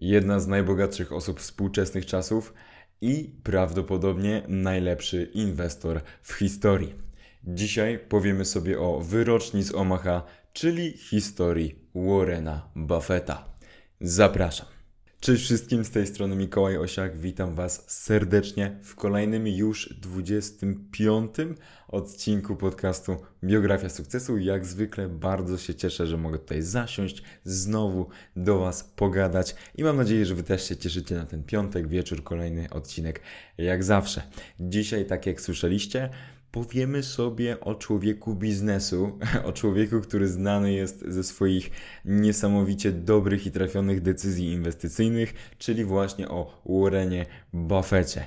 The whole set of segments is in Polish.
jedna z najbogatszych osób współczesnych czasów i prawdopodobnie najlepszy inwestor w historii. Dzisiaj powiemy sobie o wyroczni z Omaha, czyli historii Warrena Buffetta. Zapraszam. Cześć wszystkim, z tej strony Mikołaj Osiak, witam Was serdecznie w kolejnym już 25 odcinku podcastu Biografia Sukcesu. Jak zwykle bardzo się cieszę, że mogę tutaj zasiąść, znowu do Was pogadać i mam nadzieję, że Wy też się cieszycie na ten piątek, wieczór, kolejny odcinek jak zawsze. Dzisiaj, tak jak słyszeliście, powiemy sobie o człowieku biznesu, o człowieku, który znany jest ze swoich niesamowicie dobrych i trafionych decyzji inwestycyjnych, czyli właśnie o Warrenie Buffetcie.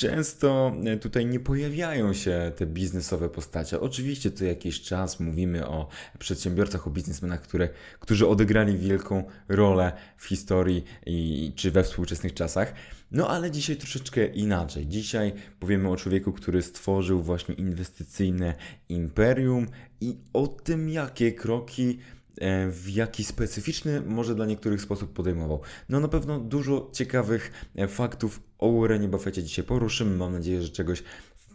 Często e, tutaj nie pojawiają się te biznesowe postacie. Oczywiście co jakiś czas mówimy o przedsiębiorcach, o biznesmenach, które, którzy odegrali wielką rolę w historii i, czy we współczesnych czasach. No ale dzisiaj troszeczkę inaczej. Dzisiaj powiemy o człowieku, który stworzył właśnie inwestycyjne imperium i o tym, jakie kroki w jaki specyficzny, może dla niektórych sposób podejmował. No na pewno dużo ciekawych e, faktów o Warrenie Buffetcie dzisiaj poruszymy. Mam nadzieję, że czegoś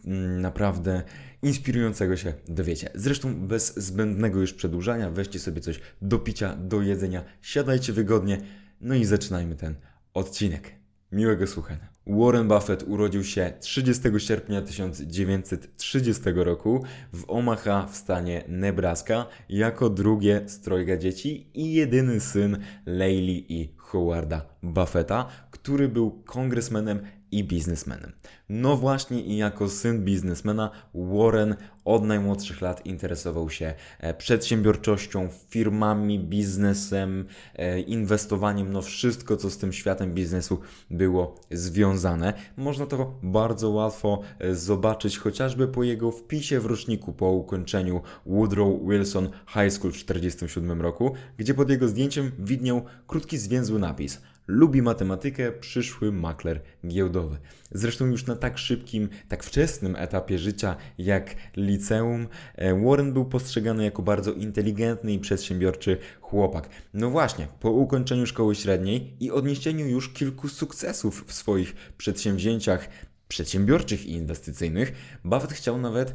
mm, naprawdę inspirującego się dowiecie. Zresztą bez zbędnego już przedłużania, weźcie sobie coś do picia, do jedzenia, siadajcie wygodnie, no i zaczynajmy ten odcinek. Miłego słuchania. Warren Buffett urodził się 30 sierpnia 1930 roku w Omaha w stanie Nebraska jako drugie z trojga dzieci i jedyny syn Leili i Howarda Buffetta, który był kongresmenem i biznesmenem. No właśnie i jako syn biznesmena Warren od najmłodszych lat interesował się e, przedsiębiorczością, firmami, biznesem, e, inwestowaniem, no wszystko co z tym światem biznesu było związane. Można to bardzo łatwo e, zobaczyć chociażby po jego wpisie w roczniku po ukończeniu Woodrow Wilson High School w 1947 roku, gdzie pod jego zdjęciem widniał krótki zwięzły napis – lubi matematykę, przyszły makler giełdowy. Zresztą już na tak szybkim, tak wczesnym etapie życia jak liceum, e, Warren był postrzegany jako bardzo inteligentny i przedsiębiorczy chłopak. No właśnie, po ukończeniu szkoły średniej i odniesieniu już kilku sukcesów w swoich przedsięwzięciach przedsiębiorczych i inwestycyjnych, Buffett chciał nawet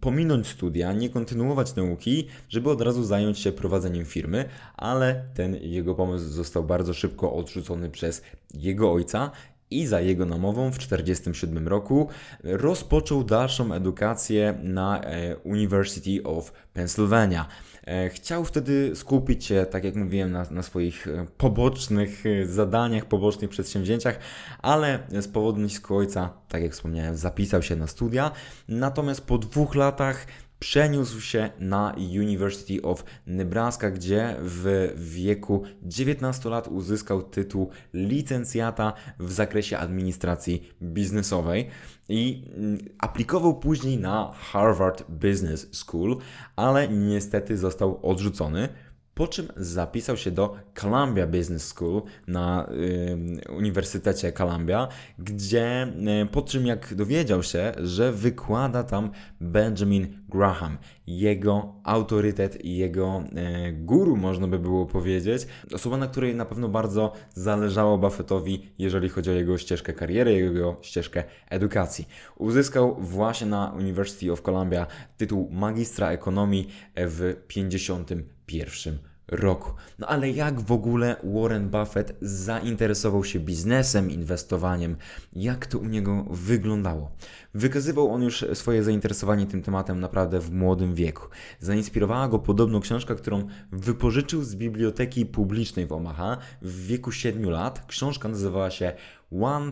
pominąć studia, nie kontynuować nauki, żeby od razu zająć się prowadzeniem firmy, ale ten jego pomysł został bardzo szybko odrzucony przez jego ojca i za jego namową w 1947 roku rozpoczął dalszą edukację na e, University of Pennsylvania. E, chciał wtedy skupić się, tak jak mówiłem, na, na swoich e, pobocznych zadaniach, pobocznych przedsięwzięciach, ale z powodu nacisku ojca, tak jak wspomniałem, zapisał się na studia. Natomiast po dwóch latach przeniósł się na University of Nebraska, gdzie w wieku 19 lat uzyskał tytuł licencjata w zakresie administracji biznesowej i mm, aplikował później na Harvard Business School, ale niestety został odrzucony po czym zapisał się do Columbia Business School na y, Uniwersytecie Columbia, gdzie y, po czym jak dowiedział się, że wykłada tam Benjamin Graham, jego autorytet i jego y, guru, można by było powiedzieć, osoba, na której na pewno bardzo zależało Buffettowi, jeżeli chodzi o jego ścieżkę kariery, jego ścieżkę edukacji. Uzyskał właśnie na University of Columbia tytuł magistra ekonomii w 50 pierwszym roku. No ale jak w ogóle Warren Buffett zainteresował się biznesem, inwestowaniem? Jak to u niego wyglądało? Wykazywał on już swoje zainteresowanie tym tematem naprawdę w młodym wieku. Zainspirowała go podobno książka, którą wypożyczył z biblioteki publicznej w Omaha w wieku 7 lat. Książka nazywała się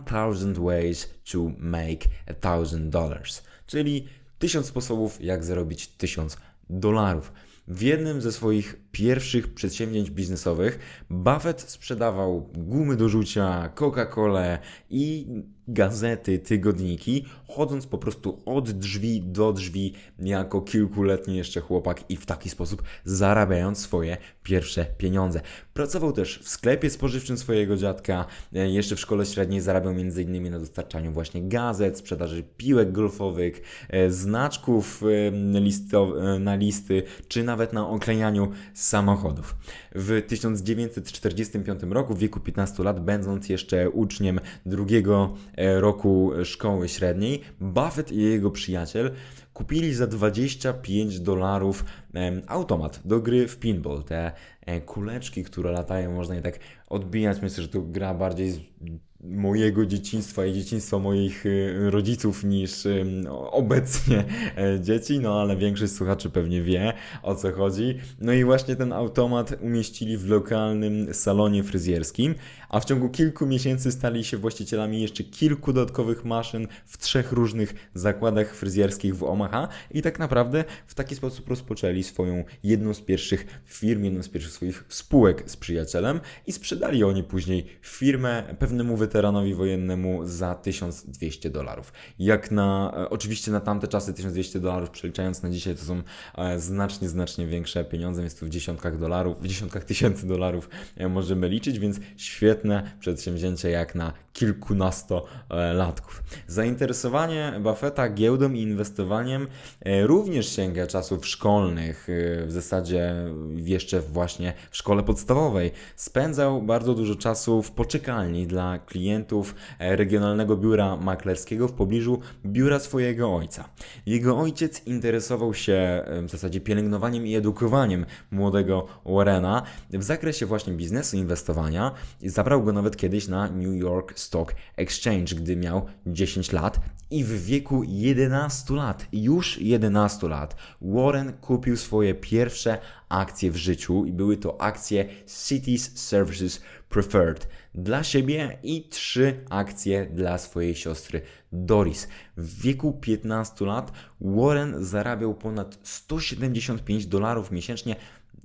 1000 Ways to Make a Thousand Dollars, czyli 1000 sposobów, jak zarobić 1000 dolarów. W jednym ze swoich pierwszych przedsięwzięć biznesowych Buffett sprzedawał gumy do rzucia, Coca-Colę i gazety, tygodniki, chodząc po prostu od drzwi do drzwi jako kilkuletni jeszcze chłopak i w taki sposób zarabiając swoje pierwsze pieniądze. Pracował też w sklepie spożywczym swojego dziadka, e, jeszcze w szkole średniej zarabiał m.in. na dostarczaniu właśnie gazet, sprzedaży piłek golfowych, e, znaczków e, na listy, czy nawet na oklejaniu samochodów. W 1945 roku, w wieku 15 lat, będąc jeszcze uczniem drugiego e, roku szkoły średniej, Buffett i jego przyjaciel kupili za 25 dolarów automat do gry w pinball. Te e, kuleczki, które latają, można je tak odbijać. Myślę, że to gra bardziej mojego dzieciństwa i dzieciństwa moich y, rodziców niż ym, obecnie e, dzieci, no ale większość słuchaczy pewnie wie o co chodzi. No i właśnie ten automat umieścili w lokalnym salonie fryzjerskim, a w ciągu kilku miesięcy stali się właścicielami jeszcze kilku dodatkowych maszyn w trzech różnych zakładach fryzjerskich w Omaha i tak naprawdę w taki sposób rozpoczęli swoją jedną z pierwszych firm, jedną z pierwszych swoich spółek z przyjacielem i sprzedali oni później firmę pewnemu weteranowi wojennemu za 1200 dolarów. Jak na, e, oczywiście na tamte czasy 1200 dolarów przeliczając na dzisiaj to są e, znacznie, znacznie większe pieniądze, więc tu w dziesiątkach dolarów, w dziesiątkach tysięcy dolarów e, możemy liczyć, więc świetne przedsięwzięcie jak na kilkunastolatków. Zainteresowanie Buffetta giełdą i inwestowaniem e, również sięga czasów szkolnych, e, w zasadzie jeszcze właśnie w szkole podstawowej. Spędzał bardzo dużo czasu w poczekalni dla klientów e, regionalnego biura maklerskiego w pobliżu biura swojego ojca. Jego ojciec interesował się e, w zasadzie pielęgnowaniem i edukowaniem młodego Warrena w zakresie właśnie biznesu, inwestowania i zabrał go nawet kiedyś na New York Stock Exchange, gdy miał 10 lat i w wieku 11 lat, już 11 lat, Warren kupił swoje pierwsze akcje w życiu i były to akcje Cities Services Preferred dla siebie i trzy akcje dla swojej siostry Doris. W wieku 15 lat Warren zarabiał ponad 175 dolarów miesięcznie,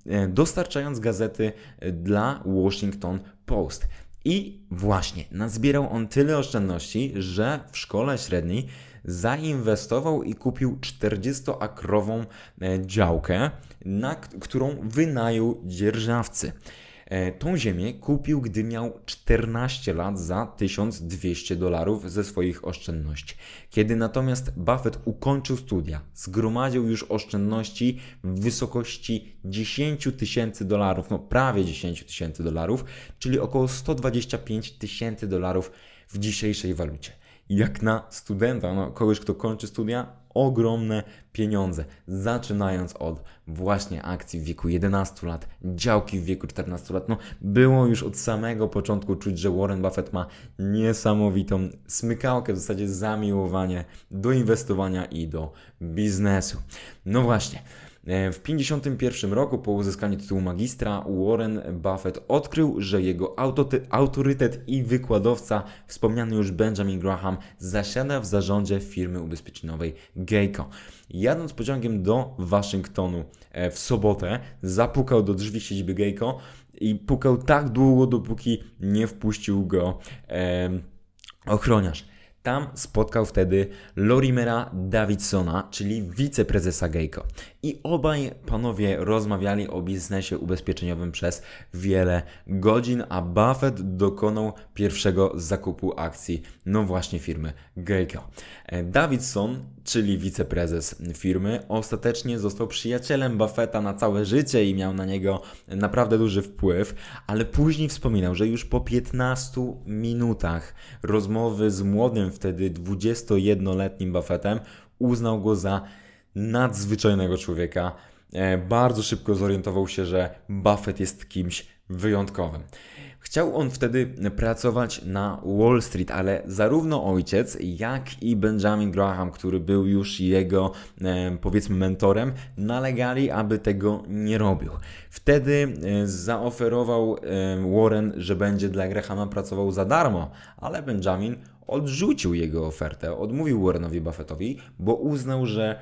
e, dostarczając gazety dla Washington Post. I właśnie nazbierał on tyle oszczędności, że w szkole średniej zainwestował i kupił 40-akrową e, działkę, na którą wynajął dzierżawcy. E, Tą ziemię kupił, gdy miał 14 lat za 1200 dolarów ze swoich oszczędności. Kiedy natomiast Buffett ukończył studia, zgromadził już oszczędności w wysokości 10 tysięcy dolarów, no prawie 10 tysięcy dolarów, czyli około 125 tysięcy dolarów w dzisiejszej walucie. Jak na studenta, no kogoś, kto kończy studia, ogromne pieniądze, zaczynając od właśnie akcji w wieku 11 lat, działki w wieku 14 lat. No, było już od samego początku czuć, że Warren Buffett ma niesamowitą smykałkę, w zasadzie zamiłowanie do inwestowania i do biznesu. No właśnie. E, W 1951 roku, po uzyskaniu tytułu magistra, Warren Buffett odkrył, że jego autorytet i wykładowca, wspomniany już Benjamin Graham, zasiada w zarządzie firmy ubezpieczeniowej Geico. Jadąc pociągiem do Waszyngtonu e, w sobotę, zapukał do drzwi siedziby Geico i pukał tak długo, dopóki nie wpuścił go em, ochroniarz. Tam spotkał wtedy Lorimera Davidsona, czyli wiceprezesa Geico. I obaj panowie rozmawiali o biznesie ubezpieczeniowym przez wiele godzin, a Buffett dokonał pierwszego zakupu akcji, no właśnie firmy Geico. E, Davidson, czyli wiceprezes firmy, ostatecznie został przyjacielem Buffetta na całe życie i miał na niego naprawdę duży wpływ, ale później wspominał, że już po 15 minutach rozmowy z młodym wtedy 21-letnim Buffettem uznał go za nadzwyczajnego człowieka. E, Bardzo szybko zorientował się, że Buffett jest kimś wyjątkowym. Chciał on wtedy pracować na Wall Street, ale zarówno ojciec, jak i Benjamin Graham, który był już jego, e, powiedzmy, mentorem, nalegali, aby tego nie robił. Wtedy e, zaoferował e, Warren, że będzie dla Grahama pracował za darmo, ale Benjamin odrzucił jego ofertę, odmówił Warrenowi Buffettowi, bo uznał, że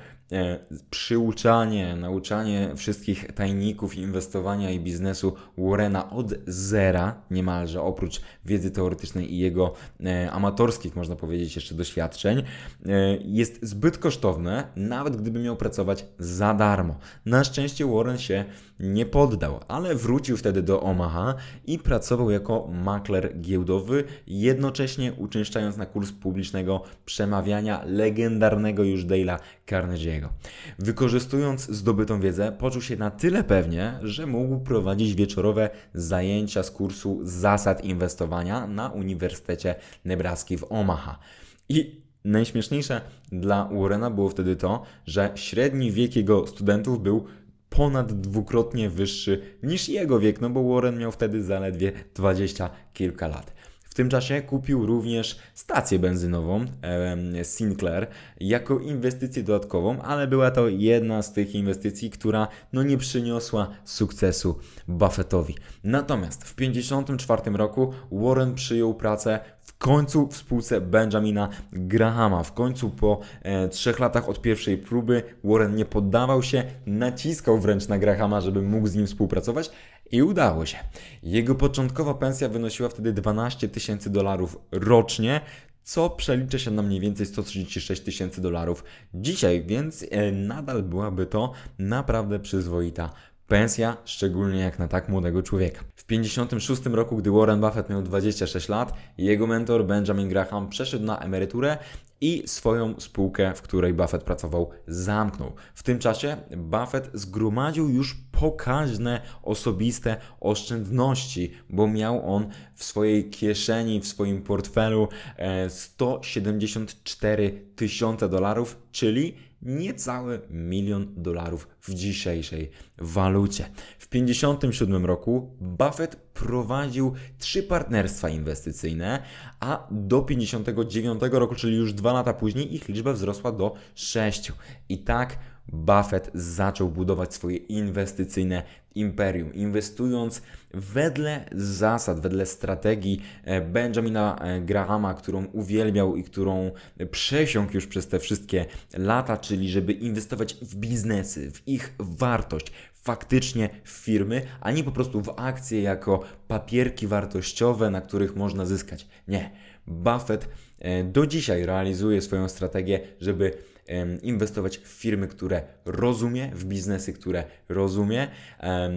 przyuczanie, nauczanie wszystkich tajników inwestowania i biznesu Warrena od zera niemalże, oprócz wiedzy teoretycznej i jego e, amatorskich, można powiedzieć, jeszcze doświadczeń, e, jest zbyt kosztowne, nawet gdyby miał pracować za darmo. Na szczęście Warren się nie poddał, ale wrócił wtedy do Omaha i pracował jako makler giełdowy, jednocześnie uczęszczając na kurs publicznego przemawiania legendarnego już Dale'a Carnegie'ego. Wykorzystując zdobytą wiedzę, poczuł się na tyle pewnie, że mógł prowadzić wieczorowe zajęcia z kursu zasad inwestowania na Uniwersytecie Nebraski w Omaha. I najśmieszniejsze dla Warrena było wtedy to, że średni wiek jego studentów był ponad dwukrotnie wyższy niż jego wiek, no bo Warren miał wtedy zaledwie 20 kilka lat. W tym czasie kupił również stację benzynową Sinclair jako inwestycję dodatkową, ale była to jedna z tych inwestycji, która no nie przyniosła sukcesu Buffettowi. Natomiast w 1954 roku Warren przyjął pracę w końcu w spółce Benjamina Grahama. W końcu po e, trzech latach od pierwszej próby Warren nie poddawał się, naciskał wręcz na Grahama, żeby mógł z nim współpracować i udało się. Jego początkowa pensja wynosiła wtedy 12 tysięcy dolarów rocznie, co przelicza się na mniej więcej 136 tysięcy dolarów dzisiaj, więc e, nadal byłaby to naprawdę przyzwoita pensja, szczególnie jak na tak młodego człowieka. W 1956 roku, gdy Warren Buffett miał 26 lat, jego mentor Benjamin Graham przeszedł na emeryturę i swoją spółkę, w której Buffett pracował, zamknął. W tym czasie Buffett zgromadził już pokaźne osobiste oszczędności, bo miał on w swojej kieszeni, w swoim portfelu e, 174 tysiące dolarów, czyli niecały milion dolarów w dzisiejszej walucie. W 1957 roku Buffett prowadził trzy partnerstwa inwestycyjne, a do 59 roku, czyli już dwa lata później, ich liczba wzrosła do sześciu. I tak Buffett zaczął budować swoje inwestycyjne imperium, inwestując wedle zasad, wedle strategii e, Benjamina e, Grahama, którą uwielbiał i którą przesiąkł już przez te wszystkie lata, czyli żeby inwestować w biznesy, w ich wartość, faktycznie w firmy, a nie po prostu w akcje jako papierki wartościowe, na których można zyskać. Nie. Buffett do dzisiaj realizuje swoją strategię, żeby inwestować w firmy, które rozumie, w biznesy, które rozumie.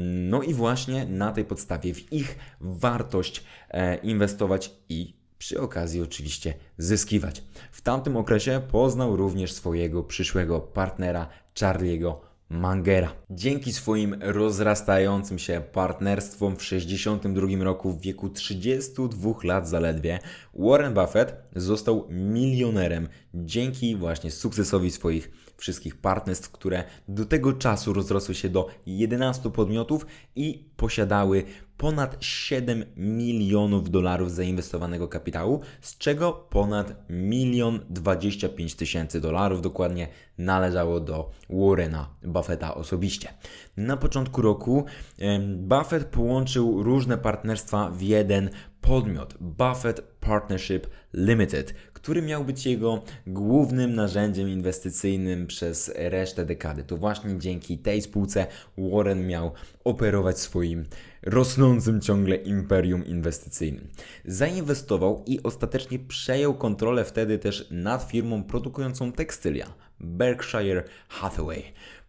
No i właśnie na tej podstawie w ich wartość e, inwestować i przy okazji oczywiście zyskiwać. W tamtym okresie poznał również swojego przyszłego partnera Charlie'ego Mangera. Dzięki swoim rozrastającym się partnerstwom w 62 roku w wieku 32 lat zaledwie Warren Buffett został milionerem dzięki właśnie sukcesowi swoich wszystkich partnerstw, które do tego czasu rozrosły się do 11 podmiotów i posiadały ponad 7 milionów dolarów zainwestowanego kapitału, z czego ponad milion 25 tysięcy dolarów dokładnie należało do Warrena Buffetta osobiście. Na początku roku Buffett połączył różne partnerstwa w jeden podmiot Buffett Partnership Limited, który miał być jego głównym narzędziem inwestycyjnym przez resztę dekady. To właśnie dzięki tej spółce Warren miał operować swoim rosnącym ciągle imperium inwestycyjnym. Zainwestował i ostatecznie przejął kontrolę wtedy też nad firmą produkującą tekstylia Berkshire Hathaway.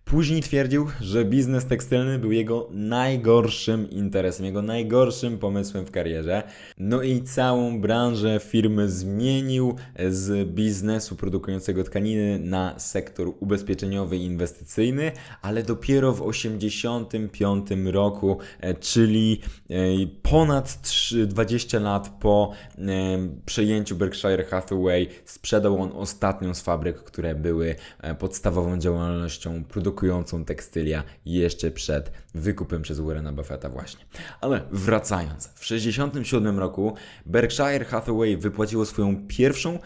Później twierdził, że biznes tekstylny był jego najgorszym interesem, jego najgorszym pomysłem w karierze. No i całą branżę firmy zmienił z biznesu produkującego tkaniny na sektor ubezpieczeniowy i inwestycyjny, ale dopiero w 1985 roku, e, czyli e, ponad trzy- 20 lat po e, przejęciu Berkshire Hathaway, sprzedał on ostatnią z fabryk, które były podstawową działalnością produkującą tekstylia jeszcze przed wykupem przez Warrena Buffetta właśnie. Ale wracając, w 1967 roku Berkshire Hathaway wypłaciło swoją pierwszą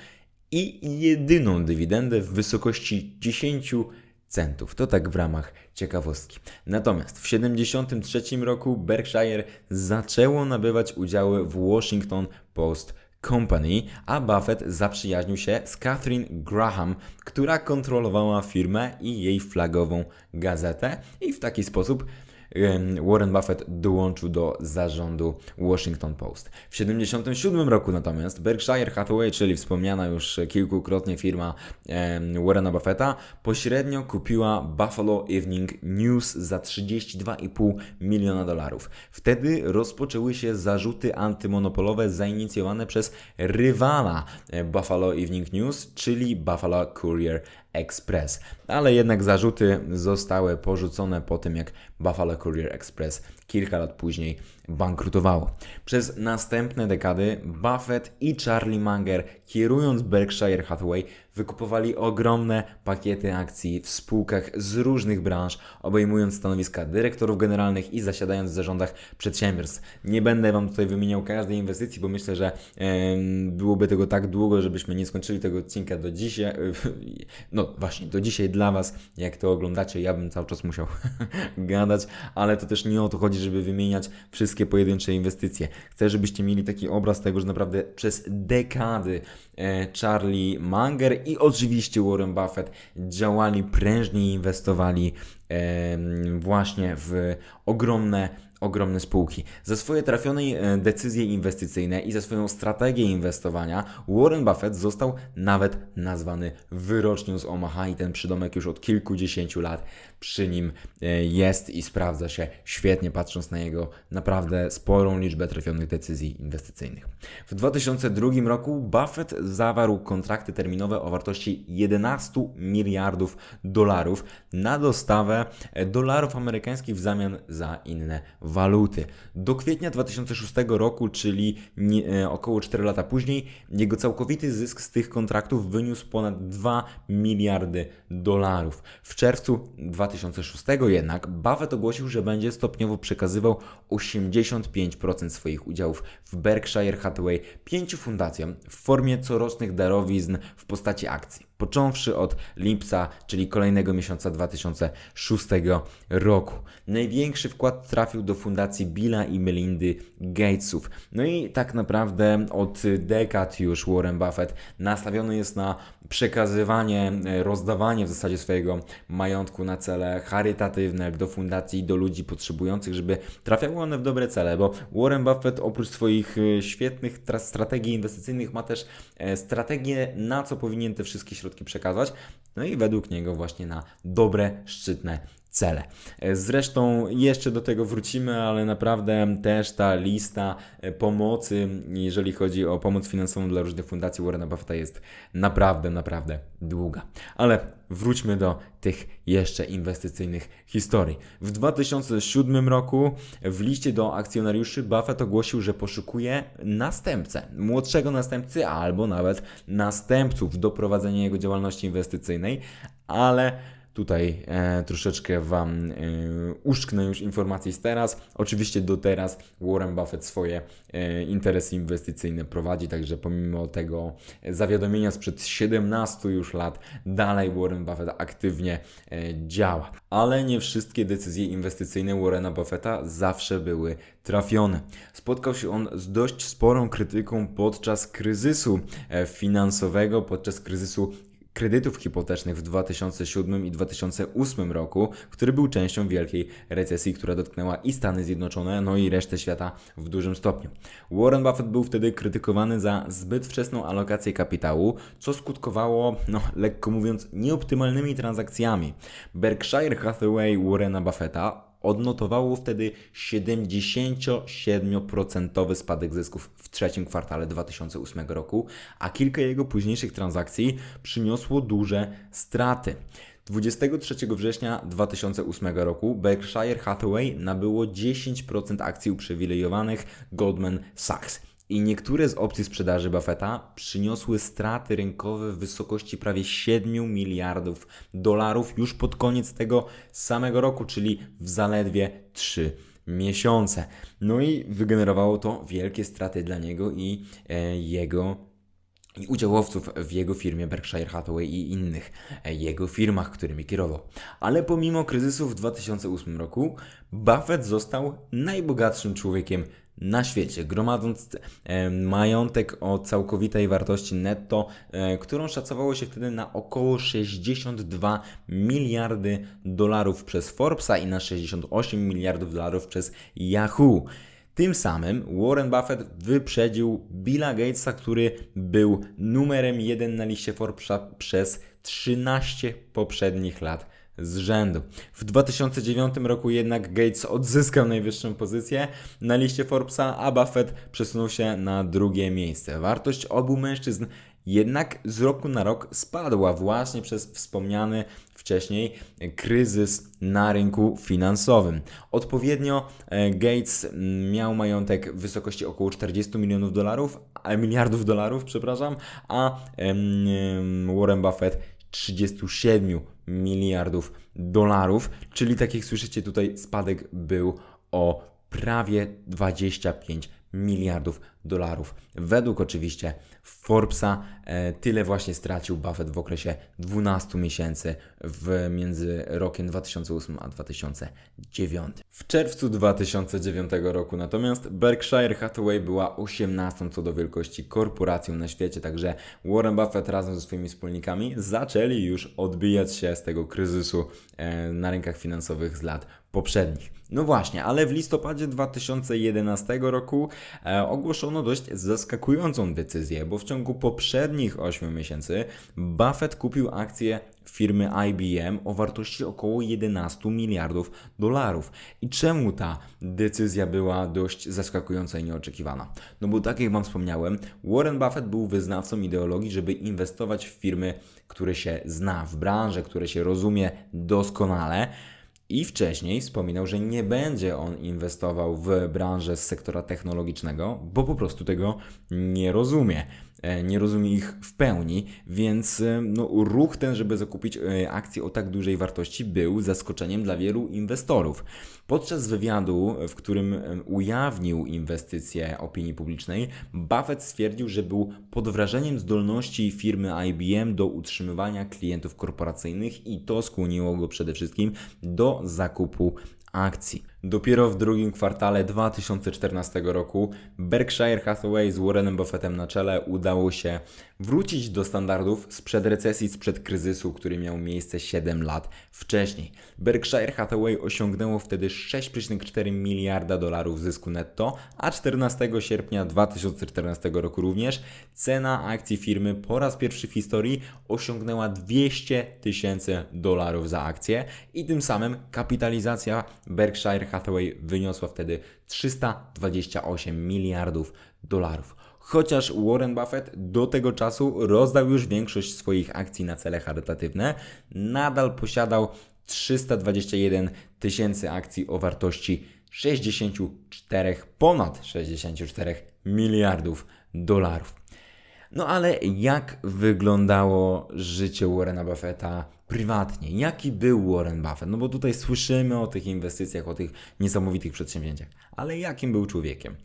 i jedyną dywidendę w wysokości 10 centów. To tak w ramach ciekawostki. Natomiast w 1973 roku Berkshire zaczęło nabywać udziały w Washington Post Company, a Buffett zaprzyjaźnił się z Catherine Graham, która kontrolowała firmę i jej flagową gazetę i w taki sposób Warren Buffett dołączył do zarządu Washington Post. W 1977 roku natomiast Berkshire Hathaway, czyli wspomniana już kilkukrotnie firma Warrena Buffetta, pośrednio kupiła Buffalo Evening News za 32,5 miliona dolarów. Wtedy rozpoczęły się zarzuty antymonopolowe zainicjowane przez rywala e, Buffalo Evening News, czyli Buffalo Courier Express. Ale jednak zarzuty zostały porzucone po tym, jak Buffalo Courier Express kilka lat później bankrutowało. Przez następne dekady Buffett i Charlie Munger, kierując Berkshire Hathaway, wykupowali ogromne pakiety akcji w spółkach z różnych branż, obejmując stanowiska dyrektorów generalnych i zasiadając w zarządach przedsiębiorstw. Nie będę Wam tutaj wymieniał każdej inwestycji, bo myślę, że em, byłoby tego tak długo, żebyśmy nie skończyli tego odcinka do dzisiaj. No właśnie, do dzisiaj dla Was, jak to oglądacie, ja bym cały czas musiał gadać, ale to też nie o to chodzi, żeby wymieniać wszystkie pojedyncze inwestycje. Chcę, żebyście mieli taki obraz tego, że naprawdę przez dekady e, Charlie Munger i oczywiście Warren Buffett działali prężnie i inwestowali właśnie w ogromne ogromne spółki. Za swoje trafione e, decyzje inwestycyjne i za swoją strategię inwestowania Warren Buffett został nawet nazwany wyrocznią z Omaha i ten przydomek już od kilkudziesięciu lat przy nim e, jest i sprawdza się świetnie patrząc na jego naprawdę sporą liczbę trafionych decyzji inwestycyjnych. W 2002 roku Buffett zawarł kontrakty terminowe o wartości 11 miliardów dolarów na dostawę dolarów amerykańskich w zamian za inne waluty. Do kwietnia 2006 roku, czyli nie, e, około 4 lata później, jego całkowity zysk z tych kontraktów wyniósł ponad 2 miliardy dolarów. W czerwcu 2006 jednak Buffett ogłosił, że będzie stopniowo przekazywał 85% swoich udziałów w Berkshire Hathaway pięciu fundacjom w formie corocznych darowizn w postaci akcji począwszy od lipca, czyli kolejnego miesiąca 2006 roku. Największy wkład trafił do fundacji Billa i Melindy Gatesów. No i tak naprawdę od dekad już Warren Buffett nastawiony jest na przekazywanie, e, rozdawanie w zasadzie swojego majątku na cele charytatywne do fundacji, do ludzi potrzebujących, żeby trafiały one w dobre cele, bo Warren Buffett oprócz swoich e, świetnych tra- strategii inwestycyjnych ma też e, strategię, na co powinien te wszystkie środki przekazać, no i według niego właśnie na dobre, szczytne cele. E, Zresztą jeszcze do tego wrócimy, ale naprawdę też ta lista e, pomocy, jeżeli chodzi o pomoc finansową dla różnych fundacji Warrena Buffetta jest naprawdę, naprawdę długa. Ale wróćmy do tych jeszcze inwestycyjnych historii. W 2007 roku w liście do akcjonariuszy Buffett ogłosił, że poszukuje następcę, młodszego następcy albo nawet następców do prowadzenia jego działalności inwestycyjnej, ale Tutaj e, troszeczkę Wam e, uszczknę już informacji z teraz. Oczywiście do teraz Warren Buffett swoje e, interesy inwestycyjne prowadzi, także pomimo tego zawiadomienia sprzed 17 już lat, dalej Warren Buffett aktywnie e, działa. Ale nie wszystkie decyzje inwestycyjne Warrena Buffetta zawsze były trafione. Spotkał się on z dość sporą krytyką podczas kryzysu e, finansowego, podczas kryzysu kredytów hipotecznych w 2007 i 2008 roku, który był częścią wielkiej recesji, która dotknęła i Stany Zjednoczone, no i resztę świata w dużym stopniu. Warren Buffett był wtedy krytykowany za zbyt wczesną alokację kapitału, co skutkowało, no lekko mówiąc, nieoptymalnymi transakcjami. Berkshire Hathaway Warrena Buffetta odnotowało wtedy 77% spadek zysków w trzecim kwartale 2008 roku, a kilka jego późniejszych transakcji przyniosło duże straty. 23 września 2008 roku Berkshire Hathaway nabyło 10% akcji uprzywilejowanych Goldman Sachs. I niektóre z opcji sprzedaży Buffetta przyniosły straty rynkowe w wysokości prawie 7 miliardów dolarów już pod koniec tego samego roku, czyli w zaledwie 3 miesiące. No i wygenerowało to wielkie straty dla niego i e, jego i udziałowców w jego firmie Berkshire Hathaway i innych e, jego firmach, którymi kierował. Ale pomimo kryzysu w 2008 roku, Buffett został najbogatszym człowiekiem na świecie, gromadząc majątek o całkowitej wartości netto, e, którą szacowało się wtedy na około 62 miliardy dolarów przez Forbesa i na 68 miliardów dolarów przez Yahoo. Tym samym Warren Buffett wyprzedził Billa Gatesa, który był numerem jeden na liście Forbesa przez 13 poprzednich lat z rzędu. W 2009 roku jednak Gates odzyskał najwyższą pozycję na liście Forbesa, a Buffett przesunął się na drugie miejsce. Wartość obu mężczyzn jednak z roku na rok spadła właśnie przez wspomniany wcześniej kryzys na rynku finansowym. Odpowiednio e, Gates miał majątek w wysokości około 40 milionów dolarów, miliardów dolarów, przepraszam, a Warren Buffett 37 miliardów dolarów, czyli tak jak słyszycie tutaj spadek był o prawie 25 miliardów dolarów. Według oczywiście Forbesa e, tyle właśnie stracił Buffett w okresie 12 miesięcy w, między rokiem 2008 a 2009. W czerwcu 2009 roku natomiast Berkshire Hathaway była 18 co do wielkości korporacją na świecie, także Warren Buffett razem ze swoimi wspólnikami zaczęli już odbijać się z tego kryzysu e, na rynkach finansowych z lat poprzednich. No właśnie, ale w listopadzie 2011 roku e, ogłoszono dość zaskakującą decyzję, bo w ciągu poprzednich 8 miesięcy Buffett kupił akcje firmy IBM o wartości około 11 miliardów dolarów. I czemu ta decyzja była dość zaskakująca i nieoczekiwana? No bo tak jak Wam wspomniałem, Warren Buffett był wyznawcą ideologii, żeby inwestować w firmy, które się zna, w branże, które się rozumie doskonale. I wcześniej wspominał, że nie będzie on inwestował w branżę z sektora technologicznego, bo po prostu tego nie rozumie. E, nie rozumie ich w pełni, więc e, no, ruch ten, żeby zakupić e, akcje o tak dużej wartości, był zaskoczeniem dla wielu inwestorów. Podczas wywiadu, w którym ujawnił inwestycje opinii publicznej, Buffett stwierdził, że był pod wrażeniem zdolności firmy IBM do utrzymywania klientów korporacyjnych i to skłoniło go przede wszystkim do zakupu akcji. Dopiero w drugim kwartale 2014 roku Berkshire Hathaway z Warrenem Buffettem na czele udało się wrócić do standardów sprzed recesji, sprzed kryzysu, który miał miejsce 7 lat wcześniej. Berkshire Hathaway osiągnęło wtedy 6,4 miliarda dolarów zysku netto, a 14 sierpnia 2014 roku również cena akcji firmy po raz pierwszy w historii osiągnęła 200 tysięcy dolarów za akcję i tym samym kapitalizacja Berkshire Hathaway wyniosła wtedy 328 miliardów dolarów. Chociaż Warren Buffett do tego czasu rozdał już większość swoich akcji na cele charytatywne, nadal posiadał 321 tysięcy akcji o wartości 64, ponad 64 miliardów dolarów. No ale jak wyglądało życie Warrena Buffetta prywatnie? Jaki był Warren Buffett? No bo tutaj słyszymy o tych inwestycjach, o tych niesamowitych przedsięwzięciach, ale jakim był człowiekiem?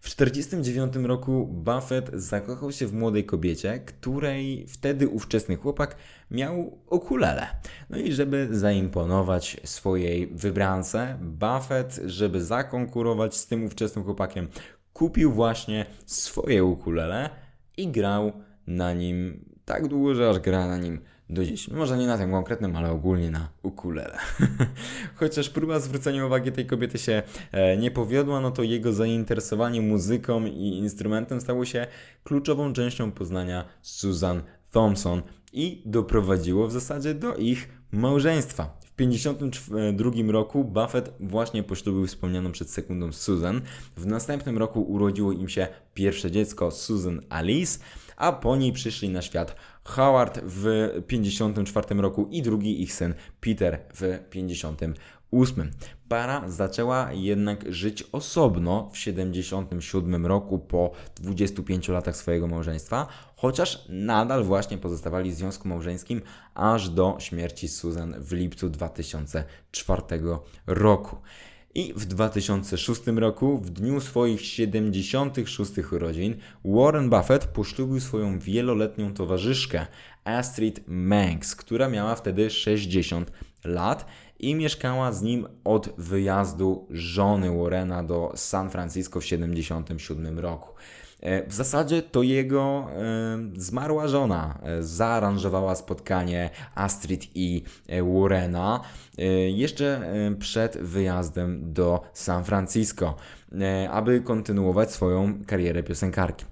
W 1949 roku Buffett zakochał się w młodej kobiecie, której wtedy ówczesny chłopak miał ukulele. No i żeby zaimponować swojej wybrance, Buffett, żeby zakonkurować z tym ówczesnym chłopakiem, kupił właśnie swoje ukulele i grał na nim tak długo, że aż gra na nim do dziś. Może nie na tym konkretnym, ale ogólnie na ukulele. Chociaż próba zwrócenia uwagi tej kobiety się e, nie powiodła, no to jego zainteresowanie muzyką i instrumentem stało się kluczową częścią poznania Susan Thompson i doprowadziło w zasadzie do ich małżeństwa. W 1952 roku Buffett właśnie poślubił wspomnianą przed sekundą Susan. W następnym roku urodziło im się pierwsze dziecko Susan Alice, a po niej przyszli na świat Howard w 1954 roku i drugi ich syn Peter w 1958. Para zaczęła jednak żyć osobno w 1977 roku po 25 latach swojego małżeństwa, chociaż nadal właśnie pozostawali w związku małżeńskim aż do śmierci Susan w lipcu 2004 roku. I w 2006 roku, w dniu swoich 76 urodzin, Warren Buffett poślubił swoją wieloletnią towarzyszkę Astrid Manx, która miała wtedy 60 lat i mieszkała z nim od wyjazdu żony Warrena do San Francisco w 1977 roku. E, W zasadzie to jego e, zmarła żona e, zaaranżowała spotkanie Astrid i Warrena e, jeszcze przed wyjazdem do San Francisco, e, aby kontynuować swoją karierę piosenkarki.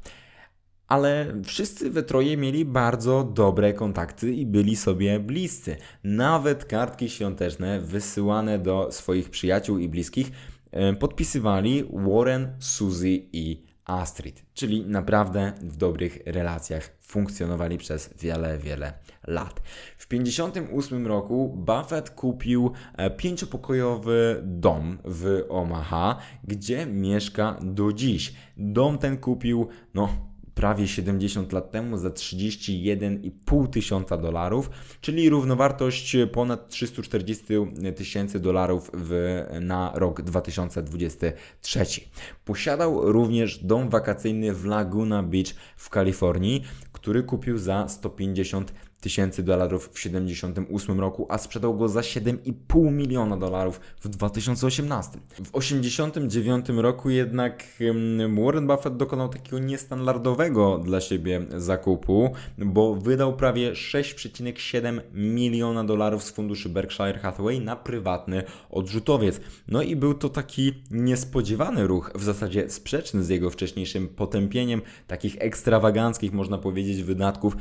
Ale wszyscy we troje mieli bardzo dobre kontakty i byli sobie bliscy. Nawet kartki świąteczne wysyłane do swoich przyjaciół i bliskich e, podpisywali Warren, Suzy i Astrid. Czyli naprawdę w dobrych relacjach funkcjonowali przez wiele, wiele lat. W 1958 roku Buffett kupił e, pięciopokojowy dom w Omaha, gdzie mieszka do dziś. Dom ten kupił, no, prawie 70 lat temu za 31,5 tysiąca dolarów, czyli równowartość ponad 340 tysięcy dolarów na rok 2023. Posiadał również dom wakacyjny w Laguna Beach w Kalifornii, który kupił za 150 tysięcy dolarów w 78 roku, a sprzedał go za 7,5 miliona dolarów w 2018. W 89 roku jednak Warren Buffett dokonał takiego niestandardowego dla siebie zakupu, bo wydał prawie 6,7 miliona dolarów z funduszy Berkshire Hathaway na prywatny odrzutowiec. No i był to taki niespodziewany ruch, w zasadzie sprzeczny z jego wcześniejszym potępieniem takich ekstrawaganckich, można powiedzieć, wydatków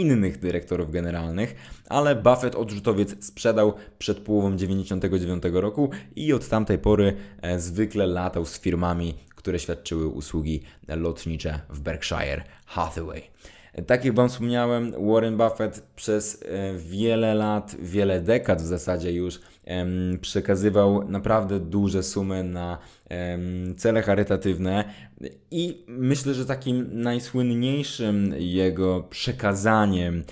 innych dyrektorów generalnych, ale Buffett odrzutowiec sprzedał przed połową 99 roku i od tamtej pory e, zwykle latał z firmami, które świadczyły usługi lotnicze w Berkshire Hathaway. Tak jak Wam wspomniałem, Warren Buffett przez e, wiele lat, wiele dekad w zasadzie już przekazywał naprawdę duże sumy na cele charytatywne. I myślę, że takim najsłynniejszym jego przekazaniem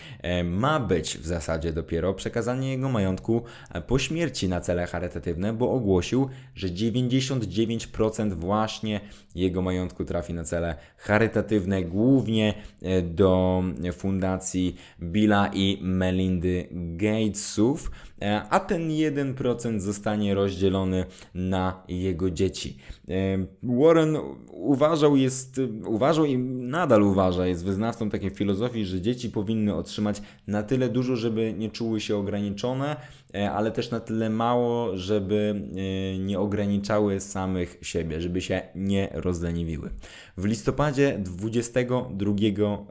ma być w zasadzie dopiero przekazanie jego majątku e, po śmierci na cele charytatywne, bo ogłosił, że 99% właśnie jego majątku trafi na cele charytatywne, głównie e, do fundacji Billa i Melindy Gatesów, a ten 1% zostanie rozdzielony na jego dzieci. E, Warren uważał, jest, uważał i nadal uważa, jest wyznawcą takiej filozofii, że dzieci powinny otrzymać na tyle dużo, żeby nie czuły się ograniczone, e, ale też na tyle mało, żeby e, nie ograniczały samych siebie, żeby się nie rozleniwiły. W listopadzie 22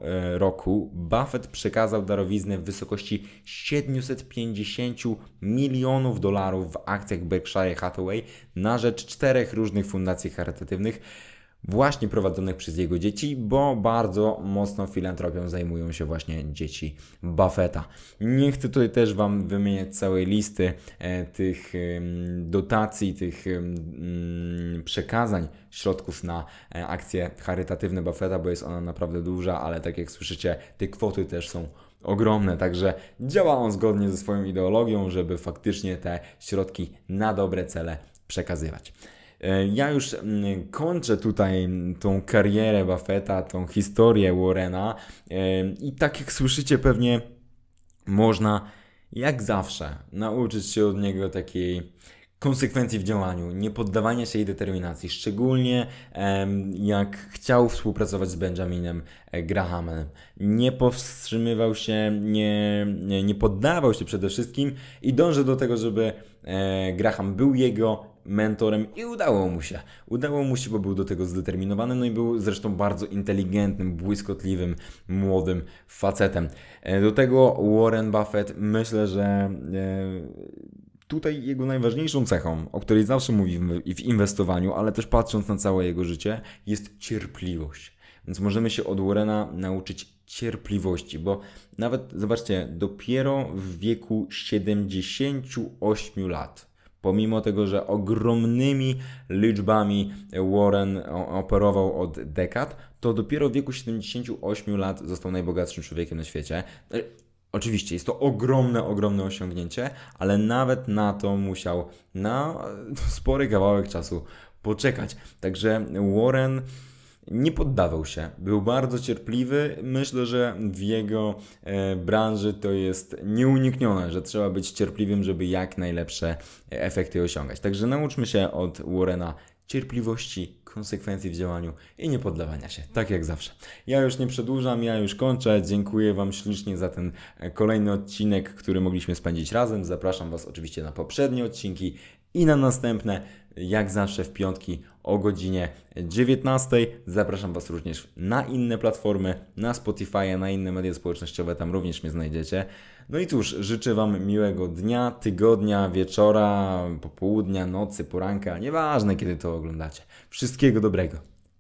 e, roku Buffett przekazał darowiznę w wysokości 750 milionów dolarów w akcjach Berkshire Hathaway na rzecz czterech różnych fundacji charytatywnych właśnie prowadzonych przez jego dzieci, bo bardzo mocno filantropią zajmują się właśnie dzieci Buffetta. Nie chcę tutaj też Wam wymieniać całej listy e, tych dotacji, tych mm, przekazań środków na e, akcje charytatywne Buffetta, bo jest ona naprawdę duża, ale tak jak słyszycie, te kwoty też są ogromne, także działa on zgodnie ze swoją ideologią, żeby faktycznie te środki na dobre cele przekazywać. E, Ja już mm, kończę tutaj mm, tą karierę Buffetta, tą historię Warrena e, i tak jak słyszycie pewnie można jak zawsze nauczyć się od niego takiej konsekwencji w działaniu, nie poddawania się jej determinacji, szczególnie jak chciał współpracować z Benjaminem e, Grahamem. Nie powstrzymywał się, nie, nie, nie poddawał się przede wszystkim i dążył do tego, żeby Graham był jego mentorem i udało mu się. Udało mu się, bo był do tego zdeterminowany, no i był zresztą bardzo inteligentnym, błyskotliwym, młodym facetem. E, Do tego Warren Buffett myślę, że e, tutaj jego najważniejszą cechą, o której zawsze mówimy i w inwestowaniu, ale też patrząc na całe jego życie, jest cierpliwość. Więc możemy się od Warrena nauczyć cierpliwości, bo nawet, zobaczcie, dopiero w wieku 78 lat, pomimo tego, że ogromnymi liczbami Warren operował od dekad, to dopiero w wieku 78 lat został najbogatszym człowiekiem na świecie. E, Oczywiście jest to ogromne, ogromne osiągnięcie, ale nawet na to musiał na spory kawałek czasu poczekać. Także Warren nie poddawał się, był bardzo cierpliwy. Myślę, że w jego e, branży to jest nieuniknione, że trzeba być cierpliwym, żeby jak najlepsze efekty osiągać. Także nauczmy się od Warrena cierpliwości, konsekwencji w działaniu i nie poddawania się, tak jak zawsze. Ja już nie przedłużam, ja już kończę. Dziękuję Wam ślicznie za ten e, kolejny odcinek, który mogliśmy spędzić razem. Zapraszam Was oczywiście na poprzednie odcinki i na następne, jak zawsze w piątki o godzinie 19. Zapraszam Was również na inne platformy, na Spotify, na inne media społecznościowe, tam również mnie znajdziecie. No i cóż, życzę Wam miłego dnia, tygodnia, wieczora, popołudnia, nocy, poranka, nieważne kiedy to oglądacie. Wszystkiego dobrego.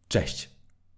Cześć!